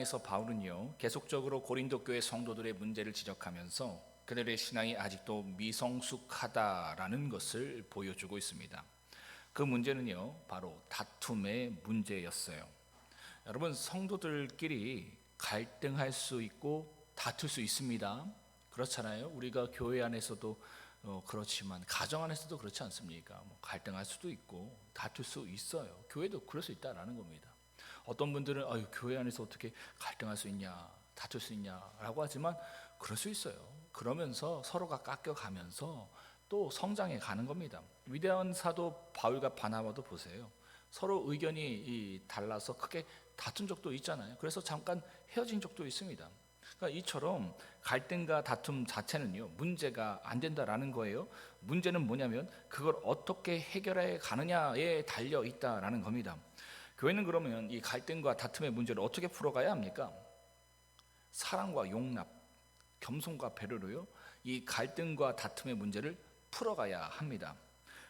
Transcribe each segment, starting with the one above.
에서 바울은요 계속적으로 고린도 교회 성도들의 문제를 지적하면서 그들의 신앙이 아직도 미성숙하다라는 것을 보여주고 있습니다. 그 문제는요 바로 다툼의 문제였어요. 여러분 성도들끼리 갈등할 수 있고 다툴 수 있습니다. 그렇잖아요. 우리가 교회 안에서도 어, 그렇지만 가정 안에서도 그렇지 않습니까? 뭐 갈등할 수도 있고 다툴 수 있어요. 교회도 그럴 수 있다라는 겁니다. 어떤 분들은 아유 교회 안에서 어떻게 갈등할 수 있냐 다툴 수 있냐라고 하지만 그럴 수 있어요. 그러면서 서로가 깎여가면서 또 성장해 가는 겁니다. 위대한 사도 바울과 바나바도 보세요. 서로 의견이 이 달라서 크게 다툰 적도 있잖아요. 그래서 잠깐 헤어진 적도 있습니다. 그러니까 이처럼 갈등과 다툼 자체는요 문제가 안 된다라는 거예요. 문제는 뭐냐면 그걸 어떻게 해결해 가느냐에 달려 있다라는 겁니다. 교회는 그러면 이 갈등과 다툼의 문제를 어떻게 풀어가야 합니까? 사랑과 용납, 겸손과 배려로요. 이 갈등과 다툼의 문제를 풀어가야 합니다.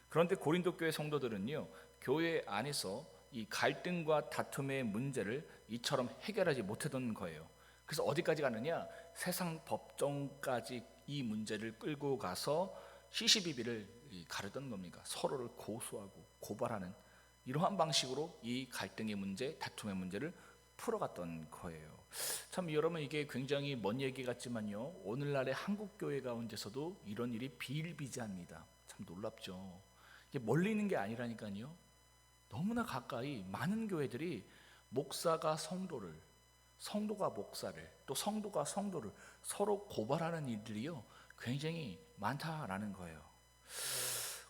그런데 고린도 교회 성도들은요, 교회 안에서 이 갈등과 다툼의 문제를 이처럼 해결하지 못하던 거예요. 그래서 어디까지 가느냐? 세상 법정까지 이 문제를 끌고 가서 시시비비를 가르던 겁니까? 서로를 고소하고 고발하는 이러한 방식으로 이 갈등의 문제, 다툼의 문제를 풀어갔던 거예요. 참 여러분 이게 굉장히 먼 얘기 같지만요. 오늘날의 한국 교회 가운데서도 이런 일이 비일비재합니다. 참 놀랍죠. 이게 멀리 있는 게 아니라니까요. 너무나 가까이 많은 교회들이 목사가 성도를, 성도가 목사를, 또 성도가 성도를 서로 고발하는 일들이요. 굉장히 많다라는 거예요.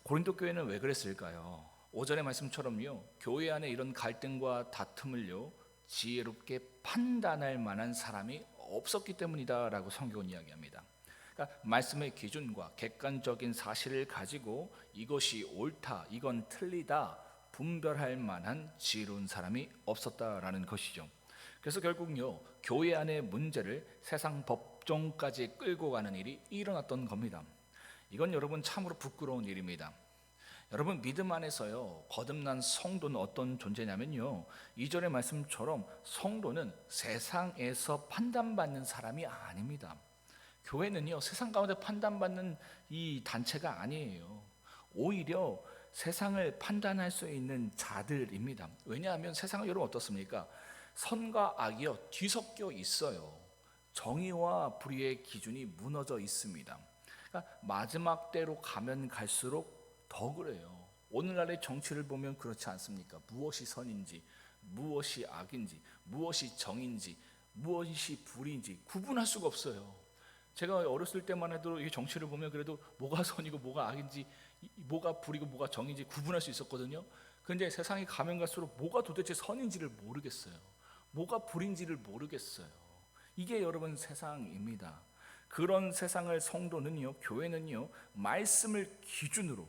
고린도 교회는 왜 그랬을까요? 오전의 말씀처럼요. 교회 안에 이런 갈등과 다툼을요. 지혜롭게 판단할 만한 사람이 없었기 때문이다라고 성경은 이야기합니다. 그러니까 말씀의 기준과 객관적인 사실을 가지고 이것이 옳다, 이건 틀리다 분별할 만한 지혜로운 사람이 없었다라는 것이죠. 그래서 결국요 교회 안의 문제를 세상 법정까지 끌고 가는 일이 일어났던 겁니다. 이건 여러분 참으로 부끄러운 일입니다. 여러분 믿음 안에서요 거듭난 성도는 어떤 존재냐면요 이절의 말씀처럼 성도는 세상에서 판단받는 사람이 아닙니다. 교회는요 세상 가운데 판단받는 이 단체가 아니에요. 오히려 세상을 판단할 수 있는 자들입니다. 왜냐하면 세상은 여러분 어떻습니까? 선과 악이요 뒤섞여 있어요. 정의와 불의의 기준이 무너져 있습니다. 그러니까 마지막 때로 가면 갈수록 더 그래요. 오늘날의 정치를 보면 그렇지 않습니까? 무엇이 선인지, 무엇이 악인지, 무엇이 정인지, 무엇이 불인지 구분할 수가 없어요. 제가 어렸을 때만 해도 이 정치를 보면 그래도 뭐가 선이고 뭐가 악인지, 뭐가 불이고 뭐가 정인지 구분할 수 있었거든요. 근데 세상이 가면 갈수록 뭐가 도대체 선인지를 모르겠어요. 뭐가 불인지를 모르겠어요. 이게 여러분 세상입니다. 그런 세상을 성도는요, 교회는요, 말씀을 기준으로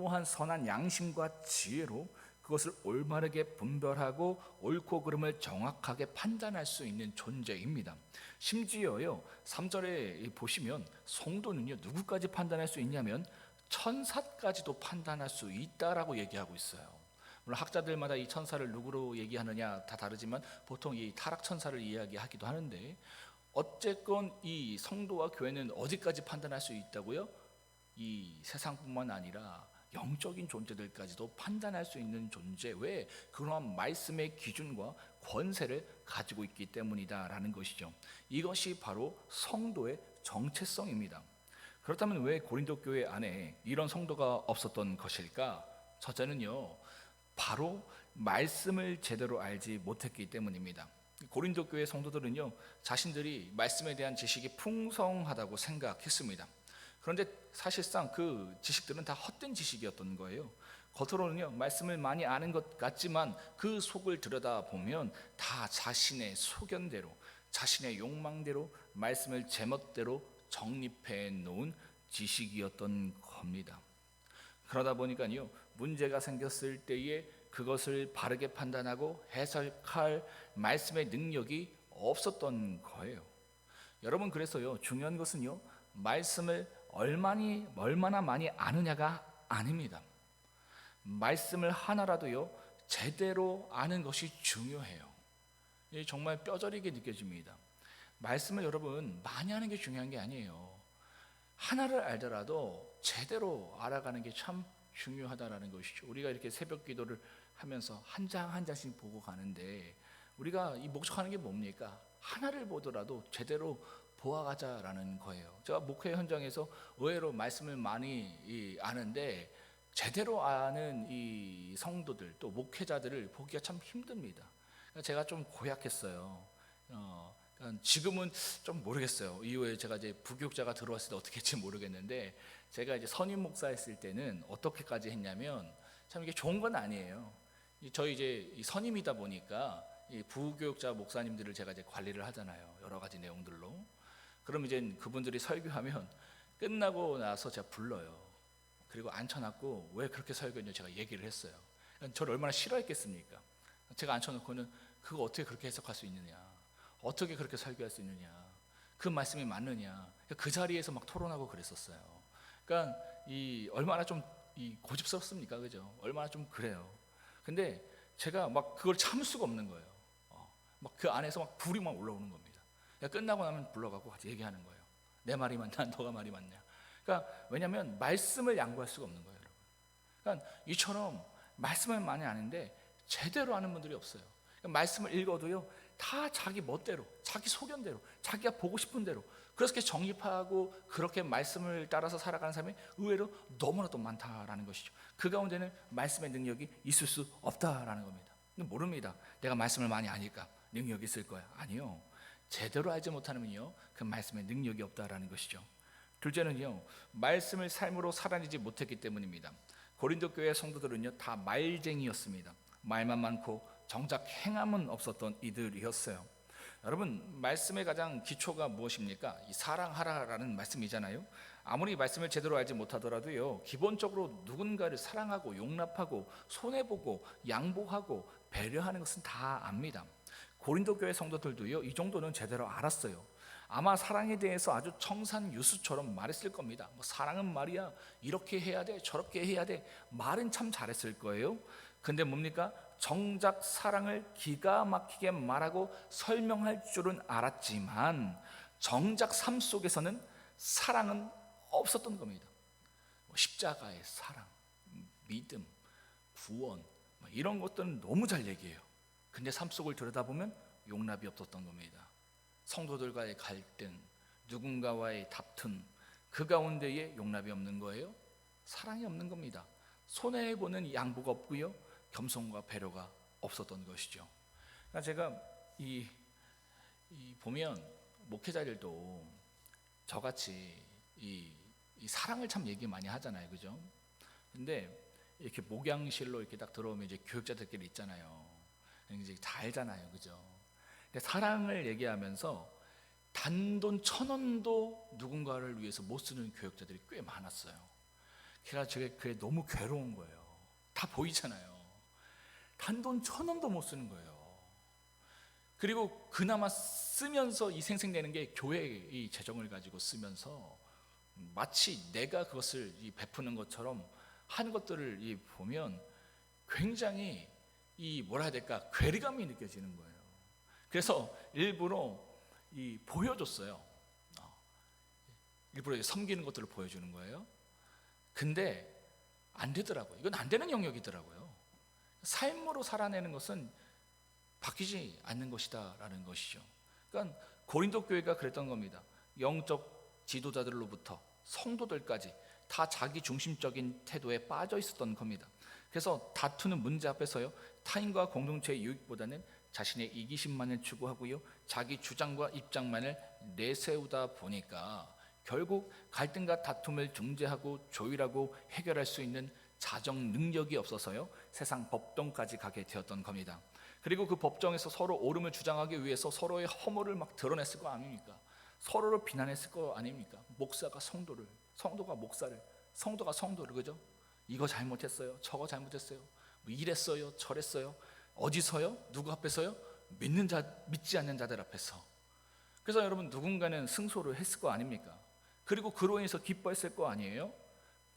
또한 선한 양심과 지혜로 그것을 올바르게 분별하고 옳고 그름을 정확하게 판단할 수 있는 존재입니다. 심지어요, 3절에 보시면 성도는요, 누구까지 판단할 수 있냐면 천사까지도 판단할 수 있다라고 얘기하고 있어요. 물론 학자들마다 이 천사를 누구로 얘기하느냐 다 다르지만 보통 이 타락 천사를 이야기하기도 하는데 어쨌건 이 성도와 교회는 어디까지 판단할 수 있다고요? 이 세상뿐만 아니라 영적인 존재들까지도 판단할 수 있는 존재 왜 그러한 말씀의 기준과 권세를 가지고 있기 때문이다라는 것이죠. 이것이 바로 성도의 정체성입니다. 그렇다면 왜 고린도 교회 안에 이런 성도가 없었던 것일까? 첫째는요. 바로 말씀을 제대로 알지 못했기 때문입니다. 고린도 교회 성도들은요. 자신들이 말씀에 대한 지식이 풍성하다고 생각했습니다. 그런데 사실상 그 지식들은 다 헛된 지식이었던 거예요. 겉으로는요, 말씀을 많이 아는 것 같지만 그 속을 들여다 보면 다 자신의 소견대로, 자신의 욕망대로 말씀을 제멋대로 정립해 놓은 지식이었던 겁니다. 그러다 보니까요, 문제가 생겼을 때에 그것을 바르게 판단하고 해석할 말씀의 능력이 없었던 거예요. 여러분, 그래서요, 중요한 것은요, 말씀을 얼마니, 얼마나 많이 아느냐가 아닙니다. 말씀을 하나라도요, 제대로 아는 것이 중요해요. 예, 정말 뼈저리게 느껴집니다. 말씀을 여러분 많이 하는 게 중요한 게 아니에요. 하나를 알더라도 제대로 알아가는 게 참 중요하다라는 것이죠. 우리가 이렇게 새벽 기도를 하면서 한 장 한 장씩 보고 가는데 우리가 이 목적하는 게 뭡니까? 하나를 보더라도 제대로 보아가자라는 거예요. 제가 목회 현장에서 의외로 말씀을 많이 이 아는데 제대로 아는 이 성도들 또 목회자들을 보기가 참 힘듭니다. 그러니까 제가 좀 고약했어요. 어, 그러니까 지금은 좀 모르겠어요. 이후에 제가 이제 부교육자가 들어왔을 때 어떻게 했지 모르겠는데 제가 이제 선임 목사했을 때는 어떻게까지 했냐면 참 이게 좋은 건 아니에요. 이 저희 이제 이 선임이다 보니까 이 부교육자 목사님들을 제가 이제 관리를 하잖아요. 여러 가지 내용들로. 그럼 이제 그분들이 설교하면 끝나고 나서 제가 불러요. 그리고 앉혀놨고 왜 그렇게 설교했냐 제가 얘기를 했어요. 그러니까 저를 얼마나 싫어했겠습니까? 제가 앉혀놓고는 그거 어떻게 그렇게 해석할 수 있느냐? 어떻게 그렇게 설교할 수 있느냐? 그 말씀이 맞느냐? 그러니까 그 자리에서 막 토론하고 그랬었어요. 그러니까 이 얼마나 좀 이 고집스럽습니까, 그죠? 얼마나 좀 그래요. 근데 제가 막 그걸 참을 수가 없는 거예요. 어, 막그 안에서 막 불이 막 올라오는 겁니다. 끝나고 나면 불러가고 얘기하는 거예요. 내 말이 맞냐, 너가 말이 맞냐. 그러니까 왜냐하면 말씀을 양보할 수가 없는 거예요, 여러분. 그러니까 이처럼 말씀을 많이 아는데 제대로 아는 분들이 없어요. 그러니까 말씀을 읽어도요, 다 자기 멋대로, 자기 소견대로, 자기가 보고 싶은 대로 그렇게 정립하고 그렇게 말씀을 따라서 살아가는 사람이 의외로 너무나도 많다라는 것이죠. 그 가운데는 말씀의 능력이 있을 수 없다라는 겁니다. 모릅니다. 내가 말씀을 많이 아니까 능력이 있을 거야. 아니요. 제대로 알지 못하면요, 그 말씀에 능력이 없다라는 것이죠. 둘째는요, 말씀을 삶으로 살아내지 못했기 때문입니다. 고린도 교회 성도들은요, 다 말쟁이였습니다. 말만 많고 정작 행함은 없었던 이들이었어요. 여러분, 말씀의 가장 기초가 무엇입니까? 이 사랑하라라는 말씀이잖아요. 아무리 말씀을 제대로 알지 못하더라도요, 기본적으로 누군가를 사랑하고 용납하고 손해보고 양보하고 배려하는 것은 다 압니다. 고린도 교회 성도들도요, 이 정도는 제대로 알았어요. 아마 사랑에 대해서 아주 청산유수처럼 말했을 겁니다. 뭐 사랑은 말이야 이렇게 해야 돼 저렇게 해야 돼 말은 참 잘했을 거예요. 근데 뭡니까 정작 사랑을 기가 막히게 말하고 설명할 줄은 알았지만 정작 삶 속에서는 사랑은 없었던 겁니다. 뭐 십자가의 사랑, 믿음, 구원 뭐 이런 것들은 너무 잘 얘기해요. 근데 삶 속을 들여다보면 용납이 없었던 겁니다. 성도들과의 갈등, 누군가와의 다툼, 그 가운데에 용납이 없는 거예요. 사랑이 없는 겁니다. 손해 보는 양보가 없고요, 겸손과 배려가 없었던 것이죠. 그러니까 제가 이, 이 보면 목회자들도 저같이 이, 이 사랑을 참 얘기 많이 하잖아요, 그죠? 근데 이렇게 목양실로 이렇게 딱 들어오면 이제 교육자들끼리 있잖아요. 이제 다 알잖아요, 그죠? 사랑을 얘기하면서 단돈 천 원도 누군가를 위해서 못 쓰는 교육자들이 꽤 많았어요. 그래서 제가 그게 너무 괴로운 거예요. 다 보이잖아요. 단돈 천 원도 못 쓰는 거예요. 그리고 그나마 쓰면서 이 생생되는 게 교회의 재정을 가지고 쓰면서 마치 내가 그것을 베푸는 것처럼 하는 것들을 보면 굉장히 이 뭐라 해야 될까 괴리감이 느껴지는 거예요. 그래서 일부러 이 보여줬어요. 어. 일부러 섬기는 것들을 보여주는 거예요. 근데 안 되더라고요. 이건 안 되는 영역이더라고요. 삶으로 살아내는 것은 바뀌지 않는 것이다라는 것이죠. 그러니까 고린도 교회가 그랬던 겁니다. 영적 지도자들로부터 성도들까지 다 자기 중심적인 태도에 빠져 있었던 겁니다. 그래서 다투는 문제 앞에서요 타인과 공동체의 유익보다는 자신의 이기심만을 추구하고요 자기 주장과 입장만을 내세우다 보니까 결국 갈등과 다툼을 중재하고 조율하고 해결할 수 있는 자정 능력이 없어서요 세상 법정까지 가게 되었던 겁니다. 그리고 그 법정에서 서로 옳음을 주장하기 위해서 서로의 허물을 막 드러냈을 거 아닙니까? 서로를 비난했을 거 아닙니까? 목사가 성도를, 성도가 목사를, 성도가 성도를 그죠? 이거 잘못했어요. 저거 잘못했어요. 뭐 이랬어요. 저랬어요. 어디서요? 누구 앞에서요? 믿는 자, 믿지 않는 자들 앞에서. 그래서 여러분 누군가는 승소를 했을 거 아닙니까? 그리고 그로 인해서 기뻐했을 거 아니에요?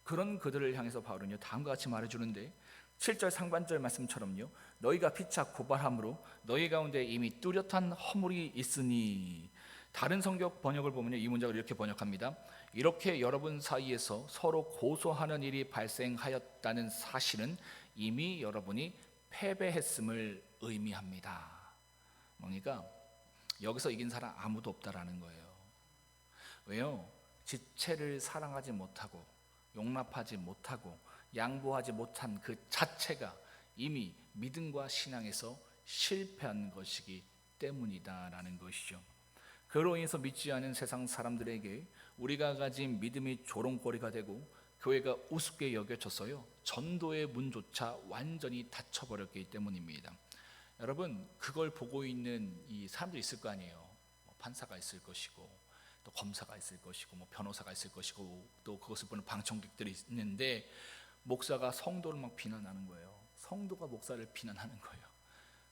그런 그들을 향해서 바울은요 다음과 같이 말해주는데 7절 상반절 말씀처럼요. 너희가 피차 고발함으로 너희 가운데 이미 뚜렷한 허물이 있으니 다른 성경 번역을 보면요. 이 문장을 이렇게 번역합니다. 이렇게 여러분 사이에서 서로 고소하는 일이 발생하였다는 사실은 이미 여러분이 패배했음을 의미합니다. 뭡니까? 여기서 이긴 사람 아무도 없다라는 거예요. 왜요? 지체를 사랑하지 못하고 용납하지 못하고 양보하지 못한 그 자체가 이미 믿음과 신앙에서 실패한 것이기 때문이다라는 것이죠. 그로 인해서 믿지 않은 세상 사람들에게 우리가 가진 믿음이 조롱거리가 되고 교회가 우습게 여겨졌어요. 전도의 문조차 완전히 닫혀버렸기 때문입니다. 여러분 그걸 보고 있는 이 사람들이 있을 거 아니에요. 뭐 판사가 있을 것이고 또 검사가 있을 것이고 뭐 변호사가 있을 것이고 또 그것을 보는 방청객들이 있는데 목사가 성도를 막 비난하는 거예요. 성도가 목사를 비난하는 거예요.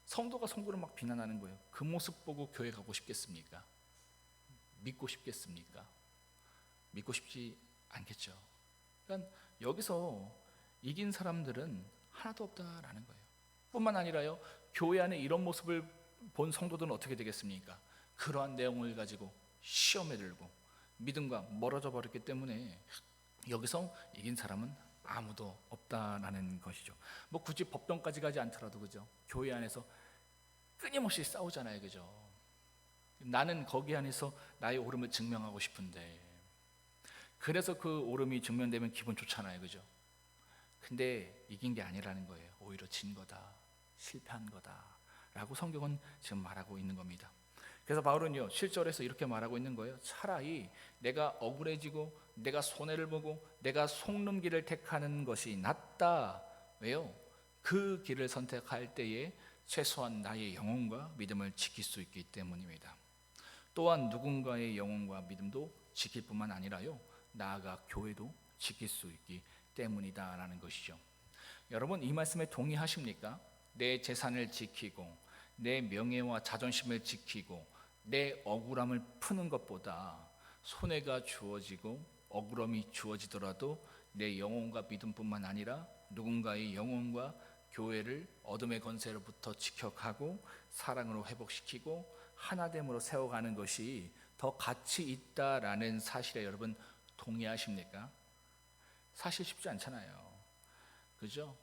성도가 성도를 막 비난하는 거예요. 그 모습 보고 교회 가고 싶겠습니까? 믿고 싶겠습니까? 믿고 싶지 않겠죠. 그러니까 여기서 이긴 사람들은 하나도 없다라는 거예요. 뿐만 아니라요. 교회 안에 이런 모습을 본 성도들은 어떻게 되겠습니까? 그러한 내용을 가지고 시험에 들고 믿음과 멀어져 버렸기 때문에 여기서 이긴 사람은 아무도 없다라는 것이죠. 뭐 굳이 법정까지 가지 않더라도 그죠. 교회 안에서 끊임없이 싸우잖아요, 그죠. 나는 거기 안에서 나의 오름을 증명하고 싶은데 그래서 그 오름이 증명되면 기분 좋잖아요, 그죠. 근데 이긴 게 아니라는 거예요. 오히려 진 거다, 실패한 거다라고 성경은 지금 말하고 있는 겁니다. 그래서 바울은요 실절에서 이렇게 말하고 있는 거예요. 차라리 내가 억울해지고 내가 손해를 보고 내가 길을 택하는 것이 낫다. 왜요? 그 길을 선택할 때에 최소한 나의 영혼과 믿음을 지킬 수 있기 때문입니다. 또한 누군가의 영혼과 믿음도 지킬 뿐만 아니라요 나아가 교회도 지킬 수 있기 때문이다라는 것이죠. 여러분 이 말씀에 동의하십니까? 내 재산을 지키고 내 명예와 자존심을 지키고 내 억울함을 푸는 것보다 손해가 주어지고 억울함이 주어지더라도 내 영혼과 믿음뿐만 아니라 누군가의 영혼과 교회를 어둠의 권세로부터 지켜가고 사랑으로 회복시키고 하나됨으로 세워가는 것이 더 가치 있다라는 사실에 여러분 동의하십니까? 사실 쉽지 않잖아요. 그죠?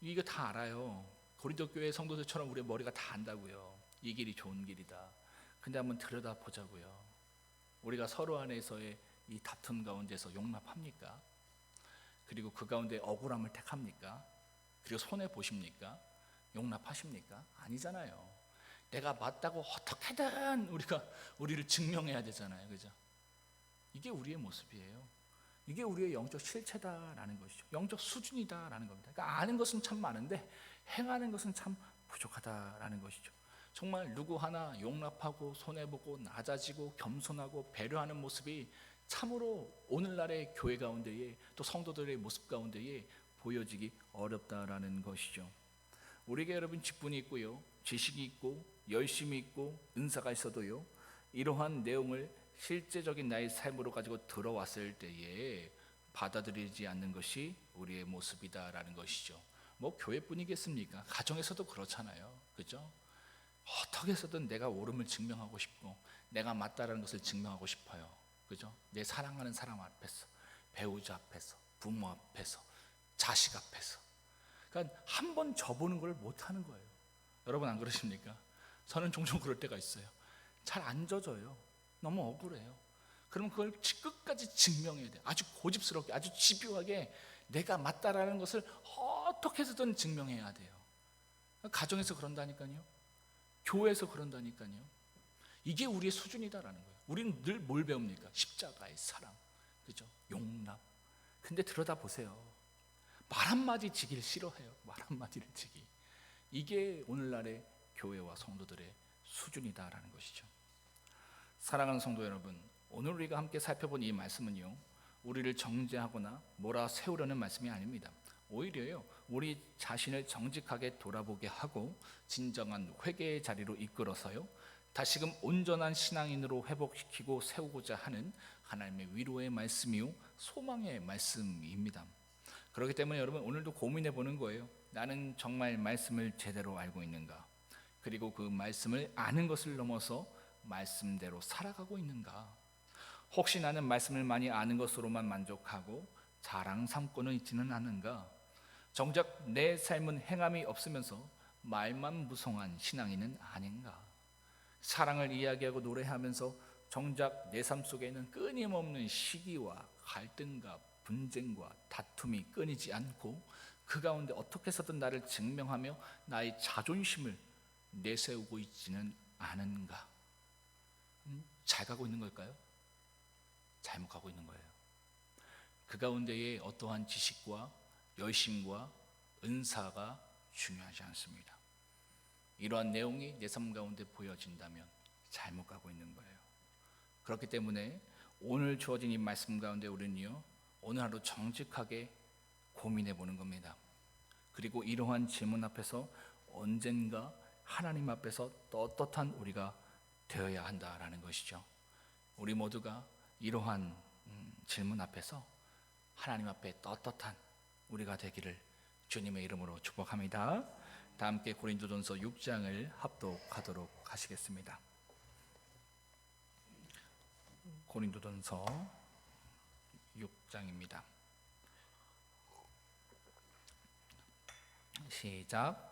이거 다 알아요. 고린도 교회 성도들처럼 우리 머리가 다 안다고요. 이 길이 좋은 길이다. 근데 한번 들여다 보자고요. 우리가 서로 안에서의 이 다툼 가운데서 용납합니까? 그리고 그 가운데 억울함을 택합니까? 그리고 손해 보십니까? 용납하십니까? 아니잖아요. 내가 맞다고 어떻게든 우리가 우리를 증명해야 되잖아요. 그죠? 이게 우리의 모습이에요. 이게 우리의 영적 실체다라는 것이죠. 영적 수준이다라는 겁니다. 그러니까 아는 것은 참 많은데 행하는 것은 참 부족하다라는 것이죠. 정말 누구 하나 용납하고 손해보고 낮아지고 겸손하고 배려하는 모습이 참으로 오늘날의 교회 가운데에 또 성도들의 모습 가운데에 보여지기 어렵다라는 것이죠. 우리에게 여러분 직분이 있고요, 지식이 있고 열심이 있고 은사가 있어도요, 이러한 내용을 실제적인 나의 삶으로 가지고 들어왔을 때에 받아들이지 않는 것이 우리의 모습이다라는 것이죠. 뭐 교회뿐이겠습니까? 가정에서도 그렇잖아요. 그죠? 어떻게 해서든 내가 옳음을 증명하고 싶고 내가 맞다라는 것을 증명하고 싶어요. 그죠? 내 사랑하는 사람 앞에서 배우자 앞에서 부모 앞에서 자식 앞에서 그러니까 한번 져보는 걸 못 하는 거예요. 여러분 안 그러십니까? 저는 종종 그럴 때가 있어요. 잘안 져져요. 너무 억울해요. 그럼 그걸 끝까지 증명해야 돼. 아주 고집스럽게, 아주 집요하게 내가 맞다라는 것을 어떻게 해서든 증명해야 돼요. 가정에서 그런다니까요. 교회에서 그런다니까요. 이게 우리의 수준이다라는 거예요. 우리는 늘 뭘 배웁니까? 십자가의 사랑, 그죠? 용납. 근데 들여다 보세요. 말 한마디 지기를 싫어해요. 말 한마디를 지기. 이게 오늘날의 교회와 성도들의 수준이다라는 것이죠. 사랑하는 성도 여러분, 오늘 우리가 함께 살펴본 이 말씀은요, 우리를 정죄하거나 몰아 세우려는 말씀이 아닙니다. 오히려요, 우리 자신을 정직하게 돌아보게 하고 진정한 회개의 자리로 이끌어서요, 다시금 온전한 신앙인으로 회복시키고 세우고자 하는 하나님의 위로의 말씀이요, 소망의 말씀입니다. 그렇기 때문에 여러분 오늘도 고민해 보는 거예요. 나는 정말 말씀을 제대로 알고 있는가? 그리고 그 말씀을 아는 것을 넘어서 말씀대로 살아가고 있는가? 혹시 나는 말씀을 많이 아는 것으로만 만족하고 자랑 삼고는 있지는 않은가? 정작 내 삶은 행함이 없으면서 말만 무성한 신앙인은 아닌가? 사랑을 이야기하고 노래하면서 정작 내 삶 속에는 끊임없는 시기와 갈등과 분쟁과 다툼이 끊이지 않고 그 가운데 어떻게 해서든 나를 증명하며 나의 자존심을 내세우고 있지는 않은가? 음, 잘 가고 있는 걸까요? 잘못 가고 있는 거예요. 그 가운데에 어떠한 지식과 열심과 은사가 중요하지 않습니다. 이러한 내용이 내 삶 가운데 보여진다면 잘못 가고 있는 거예요. 그렇기 때문에 오늘 주어진 이 말씀 가운데 우리는요 오늘 하루 정직하게 고민해 보는 겁니다. 그리고 이러한 질문 앞에서 언젠가 하나님 앞에서 떳떳한 우리가 되어야 한다라는 것이죠. 우리 모두가 이러한 음, 질문 앞에서 하나님 앞에 떳떳한 우리가 되기를 주님의 이름으로 축복합니다. 다 함께 고린도전서 6장을 합독하도록 하시겠습니다. 고린도전서 6장입니다. 시작.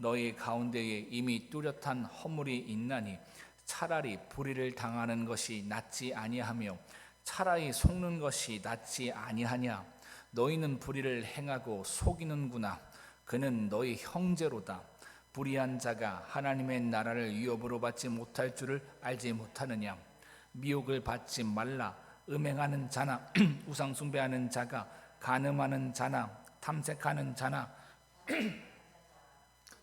너희 가운데에 이미 뚜렷한 허물이 있나니 차라리 불의를 당하는 것이 낫지 아니하며 차라리 속는 것이 낫지 아니하냐? 너희는 불의를 행하고 속이는구나. 그는 너희 형제로다. 불의한 자가 하나님의 나라를 위협으로 받지 못할 줄을 알지 못하느냐? 미혹을 받지 말라. 음행하는 자나 우상 숭배하는 자가 간음하는 자나 탐색하는 자나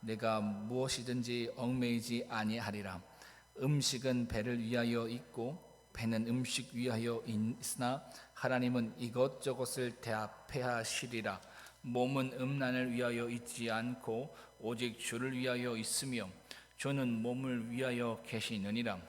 내가 무엇이든지 얽매이지 아니하리라. 음식은 배를 위하여 있고 배는 음식 위하여 있으나 하나님은 이것저것을 대합하시리라. 몸은 음란을 위하여 있지 않고 오직 주를 위하여 있으며 주는 몸을 위하여 계시느니라.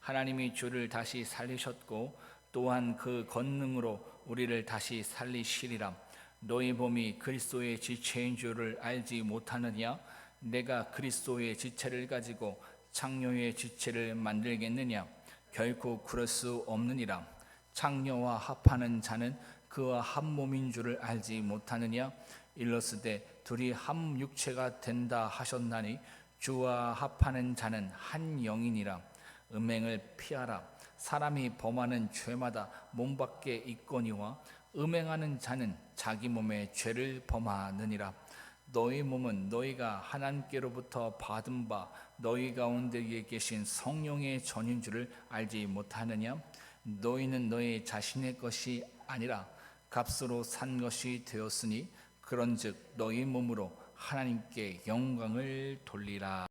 하나님이 주를 다시 살리셨고 또한 그 권능으로 우리를 다시 살리시리라. 너희 몸이 그리스도의 지체인 줄을 알지 못하느냐? 내가 그리스도의 지체를 가지고 창녀의 지체를 만들겠느냐? 결코 그럴 수 없느니라. 창녀와 합하는 자는 그와 한 몸인 줄을 알지 못하느냐? 일러스되 둘이 한 육체가 된다 하셨나니 주와 합하는 자는 한 영이니라. 음행을 피하라. 사람이 범하는 죄마다 몸 밖에 있거니와 음행하는 자는 자기 몸에 죄를 범하느니라. 너희 몸은 너희가 하나님께로부터 받은 바 너희 가운데에 계신 성령의 전인 줄을 알지 못하느냐? 너희는 너희 자신의 것이 아니라 값으로 산 것이 되었으니 그런즉 너희 몸으로 하나님께 영광을 돌리라.